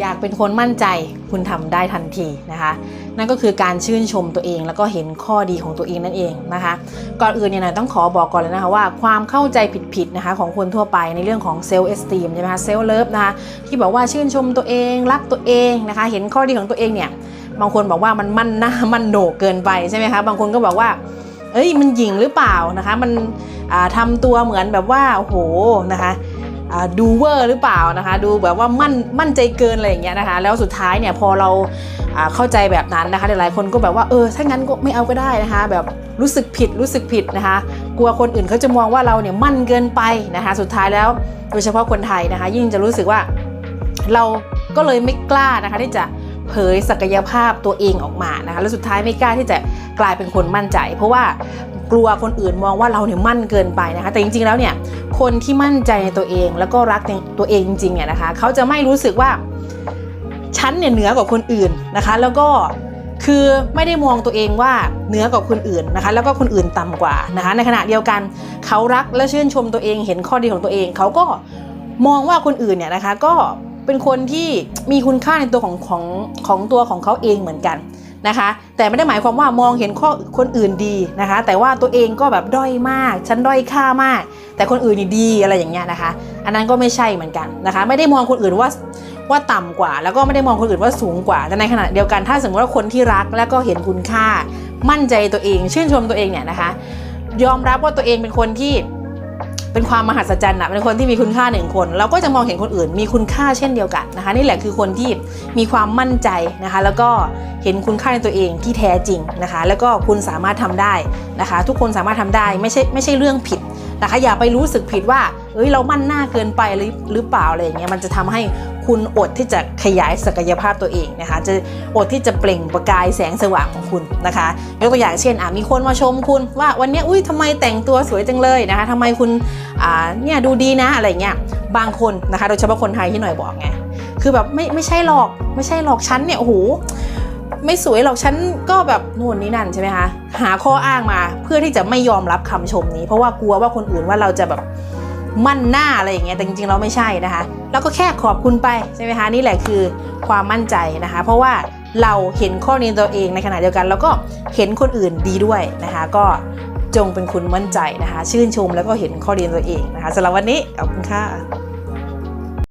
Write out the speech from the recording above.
อยากเป็นคนมั่นใจคุณทำได้ทันทีนะคะ นั่นก็คือการชื่นชมตัวเองแล้วก็เห็นข้อดีของตัวเองนั่นเองนะคะ ก่อนอื่นเนี่ยนะต้องขอบอกก่อนเลยนะคะว่าความเข้าใจผิดๆนะคะของคนทั่วไปในเรื่องของเซลล์เอสตีมใช่ไหมคะเซลล์เลิฟนะคะที่บอกว่าชื่นชมตัวเองรักตัวเองนะคะ เห็นข้อดีของตัวเองเนี่ยบางคนบอกว่ามันมั่นหน้ามันโหนกเกินไปใช่ไหมคะบางคนก็บอกว่าเอ้ยมันหยิ่งหรือเปล่านะคะ มันอ่าทำตัวเหมือนแบบว่าโอ้โหนะคะ ดูเวอร์หรือเปล่านะคะ ดูแบบว่ามั่นมั่นใจเกินอะไรอย่างเงี้ยนะคะ แล้วสุดท้ายเนี่ยพอเราเข้าใจแบบนั้นนะคะหลายๆคนก็แบบว่าเออถ้างั้นก็ไม่เอาก็ได้นะคะ แบบรู้สึกผิดรู้สึกผิดนะคะ กลัวคนอื่นเขาจะมองว่าเราเนี่ยมั่นเกินไปนะคะ สุดท้ายแล้วโดยเฉพาะคนไทยนะคะ ยิ่งจะรู้สึกว่าเราก็เลยไม่กล้านะคะที่จะเผยศักยภาพตัวเองออกมานะคะแล้วสุดท้ายไม่กล้าที่จะกลายเป็นคนมั่นใจ เพราะว่า กลัวคนอื่นมองว่าเราเนี่ยมั่นเกินไปนะคะ แต่จริงๆแล้วเนี่ยคนที่มั่นใจในตัวเองแล้วก็รักในตัวเองจริงๆเนี่ยนะคะเขาจะไม่รู้สึกว่าฉันเนี่ยเหนือกว่าคนอื่นนะคะ แล้วก็คือไม่ได้มองตัวเองว่าเหนือกว่าคนอื่นนะคะ แล้วก็คนอื่นต่ำกว่านะคะ ในขณะเดียวกันเขารักและชื่นชมตัวเอง เห็นข้อดีของตัวเอง เขาก็มองว่าคนอื่นเนี่ยนะคะ ก็เป็นคนที่มีคุณค่าในตัวของของของตัวของเขาเองเหมือนกัน นะคะ แต่ไม่ได้หมายความว่ามองเห็นข้อคนอื่นดีนะคะ แต่ว่าตัวเองก็แบบด้อยมาก ฉันด้อยค่ามาก แต่คนอื่นนี่ดีอะไรอย่างเงี้ยนะคะ อันนั้นก็ไม่ใช่เหมือนกันนะคะ ไม่ได้มองคนอื่นว่าว่าต่ำกว่า แล้วก็ไม่ได้มองคนอื่นว่าสูงกว่าแต่ในขณะเดียวกันถ้าสมมติว่าคนที่รักแล้วก็เห็นคุณค่า มั่นใจตัวเอง ชื่นชมตัวเองเนี่ยนะคะ ยอมรับว่าตัวเองเป็นคนที่ เป็นความมหัศจรรย์นะเป็นคนที่มีคุณค่าหนึ่งคน เราก็จะมองเห็นคนอื่นมีคุณค่าเช่นเดียวกันนะคะ นี่แหละคือคนที่มีความมั่นใจนะคะ แล้วก็เห็นคุณค่าในตัวเองที่แท้จริงนะคะ แล้วก็คุณสามารถทำได้นะคะ ทุกคนสามารถทำได้ไม่ใช่ไม่ใช่เรื่องผิด นะคะอย่าไปรู้สึกผิดว่า เอ้ยเรามั่นหน้าเกินไปหรือหรือเปล่าอะไรอย่างเงี้ยมันจะทำให้คุณอดที่จะขยายศักยภาพตัวเองนะคะ จะอดที่จะเปล่งประกายแสงสว่างของคุณนะคะยกตัวอย่างเช่นอะมีคนมาชมคุณว่าวันนี้อุ้ยทำไมแต่งตัวสวยจังเลยนะคะทำไมคุณอ่าเนี่ยดูดีนะอะไรเงี้ยบางคนนะคะ โดยเฉพาะคนไทยที่หน่อยบอกไงคือแบบไม่ไม่ใช่หรอกไม่ใช่หรอกฉันเนี่ยโอ้โห ไม่สวยหรอกฉันก็แบบนู่นนี่นั่นใช่ไหมคะหาข้ออ้างมาเพื่อที่จะไม่ยอมรับคำชมนี้ เพราะว่ากลัวว่าคนอื่นว่าเราจะแบบมั่นหน้าอะไรอย่างเงี้ยแต่จริงๆเราไม่ใช่นะคะแล้วก็แค่ขอบคุณไปใช่ไหมคะนี่แหละคือความมั่นใจนะคะ เพราะว่าเราเห็นข้อดีในตัวเองในขณะเดียวกัน แล้วก็เห็นคนอื่นดีด้วยนะคะ ก็จงเป็นคุณมั่นใจนะคะ ชื่นชมแล้วก็เห็นข้อดีในตัวเองนะคะสำหรับวันนี้ขอบคุณค่ะ